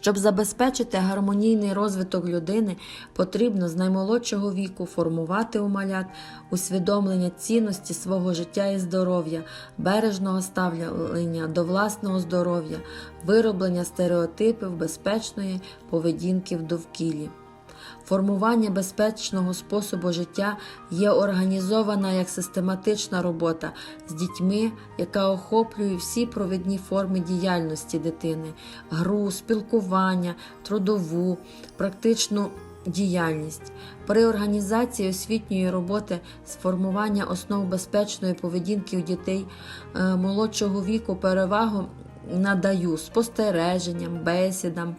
Щоб забезпечити гармонійний розвиток людини, потрібно з наймолодшого віку формувати у малят усвідомлення цінності свого життя і здоров'я, бережного ставлення до власного здоров'я, вироблення стереотипів безпечної поведінки в довкіллі. Формування безпечного способу життя є організована як систематична робота з дітьми, яка охоплює всі провідні форми діяльності дитини: гру, спілкування, трудову, практичну діяльність. При організації освітньої роботи з формування основ безпечної поведінки у дітей е, молодшого віку перевагу надаю спостереженням, бесідам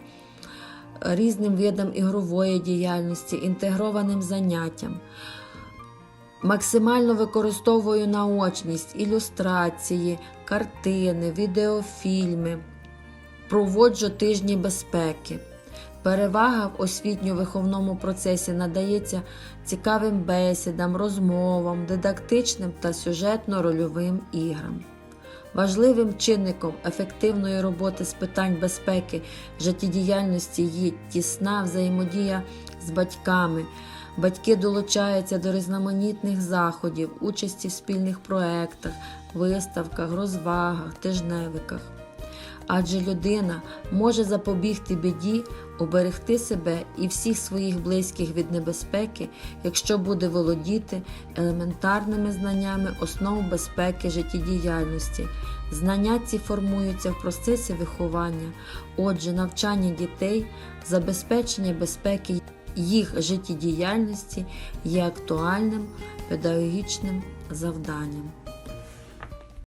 різним видам ігрової діяльності, інтегрованим заняттям. Максимально використовую наочність, ілюстрації, картини, відеофільми. Проводжу тижні безпеки. Перевага в освітньо-виховному процесі надається цікавим бесідам, розмовам, дидактичним та сюжетно-рольовим іграм. Важливим чинником ефективної роботи з питань безпеки життєдіяльності є тісна взаємодія з батьками. Батьки долучаються до різноманітних заходів, участі в спільних проєктах, виставках, розвагах, тижневиках. Адже людина може запобігти біді, уберегти себе і всіх своїх близьких від небезпеки, якщо буде володіти елементарними знаннями основ безпеки життєдіяльності. Знання ці формуються в процесі виховання, отже, навчання дітей, забезпечення безпеки їх життєдіяльності є актуальним педагогічним завданням.